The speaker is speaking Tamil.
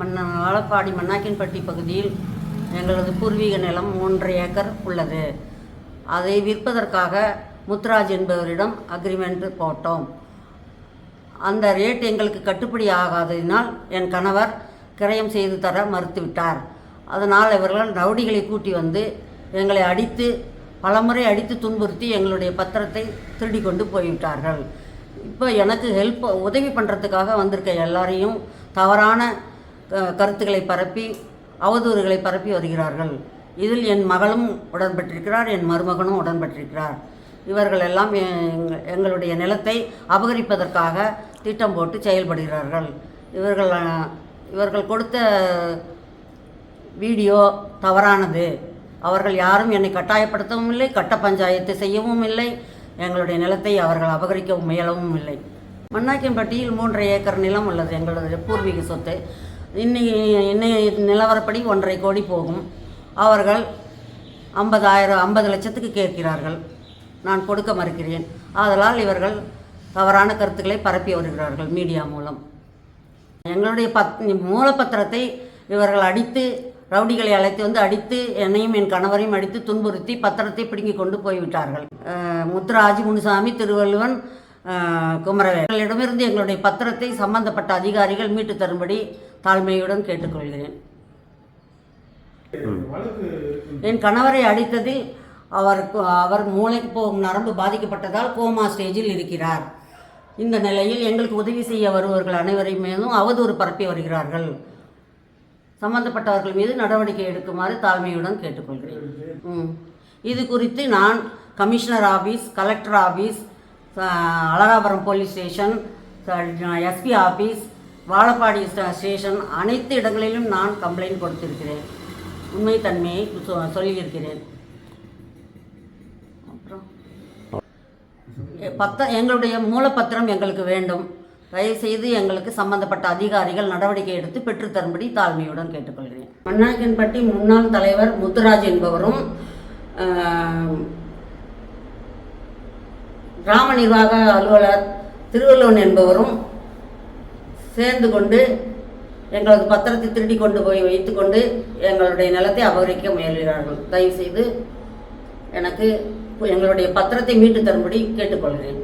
மன்ன வாழப்பாடி மன்னாக்கின்பட்டி பகுதியில் எங்களது பூர்வீக நிலம் மூன்றரை ஏக்கர் உள்ளது. அதை விற்பதற்காக முத்துராஜ் என்பவரிடம் அக்ரிமெண்ட் போட்டோம். அந்த ரேட் எங்களுக்கு கட்டுப்படி ஆகாததினால் என் கணவர் கிரயம் செய்து தர மறுத்துவிட்டார். அதனால் இவர்கள் ரவுடிகளை கூட்டி வந்து எங்களை அடித்து பலமுறை அடித்து துன்புறுத்தி எங்களுடைய பத்திரத்தை திருடி கொண்டு போய்விட்டார்கள். இப்போ எனக்கு ஹெல்ப் உதவி பண்ணுறதுக்காக வந்திருக்க எல்லாரையும் தவறான கருத்துக்களை பரப்பி அவதூறுகளை பரப்பி வருகிறார்கள். இதில் என் மகளும் உடன்பட்டிருக்கிறார் என் மருமகனும் உடன்பட்டிருக்கிறார். இவர்கள் எல்லாம் எங்களுடைய நிலத்தை அபகரிப்பதற்காக திட்டம் போட்டு செயல்படுகிறார்கள். இவர்கள் இவர்கள் கொடுத்த வீடியோ தவறானது. அவர்கள் யாரும் என்னை கட்டாயப்படுத்தவும் இல்லை கட்ட பஞ்சாயத்து செய்யவும் இல்லை. எங்களுடைய நிலத்தை அவர்கள் அபகரிக்கவும் முயலவும் இல்லை. மண்ணாக்கியம்பட்டியில் மூன்றரை ஏக்கர் நிலம் உள்ளது. எங்களது பூர்வீக சொத்து இன்னைக்கு இன்னைய நிலவரப்படி ஒன்றரை கோடி போகும். அவர்கள் ஐம்பதாயிரம் ஐம்பது லட்சத்துக்கு கேட்கிறார்கள். நான் கொடுக்க மறுக்கிறேன். ஆதலால் இவர்கள் தவறான கருத்துக்களை பரப்பி வருகிறார்கள் மீடியா மூலம். எங்களுடைய பத் மூலப்பத்திரத்தை இவர்கள் அடித்து ரவுடிகளை அழைத்து வந்து அடித்து என்னையும் என் கணவரையும் அடித்து துன்புறுத்தி பத்திரத்தை பிடுங்கி கொண்டு போய்விட்டார்கள். அஹ், முத்துராஜ் முனுசாமி திருவள்ளுவன் குமரவேலிடமிருந்து எங்களுடைய பத்திரத்தை சம்பந்தப்பட்ட அதிகாரிகள் மீட்டு தரும்படி தாழ்மையுடன் கேட்டுக்கொள்கிறேன். என் கணவரை அடித்ததில் அவர் அவர் மூளைக்கு போகும் நரம்பு பாதிக்கப்பட்டதால் கோமா ஸ்டேஜில் இருக்கிறார். இந்த நிலையில் எங்களுக்கு உதவி செய்ய வருபவர்கள் அனைவரையும் மேலும் அவதூறு பரப்பி வருகிறார்கள். சம்பந்தப்பட்டவர்கள் மீது நடவடிக்கை எடுக்குமாறு தாழ்மையுடன் கேட்டுக்கொள்கிறேன். ம். இது குறித்து நான் commissioner office collector office Alagapuram police station SP office Vazhapadi station அனைத்து இடங்களிலும் நான் கம்ப்ளைண்ட் கொடுத்திருக்கிறேன். உண்மைத்தன்மையை சொ- சொல்லியிருக்கிறேன். அப்புறம்? எ- பத்த எங்களுடைய மூலப்பத்திரம் எங்களுக்கு வேண்டும். தயவுசெய்து எங்களுக்கு சம்பந்தப்பட்ட அதிகாரிகள் நடவடிக்கை எடுத்து பெற்றுத்தரும்படி தாழ்மையுடன் கேட்டுக்கொள்கிறேன். மன்னாக்கன்பட்டி முன்னாள் தலைவர் முத்துராஜ் என்பவரும் கிராம நிர்வாக அலுவலர் திருவள்ளுவன் என்பவரும் சேர்ந்து கொண்டு எங்களது பத்திரத்தை திருடி கொண்டு போய் வைத்துக்கொண்டு எங்களுடைய நிலத்தை அபகரிக்க முயல்கிறார்கள். தயவுசெய்து எனக்கு எங்களுடைய பத்திரத்தை மீட்டு தரும்படி கேட்டுக்கொள்கிறேன்.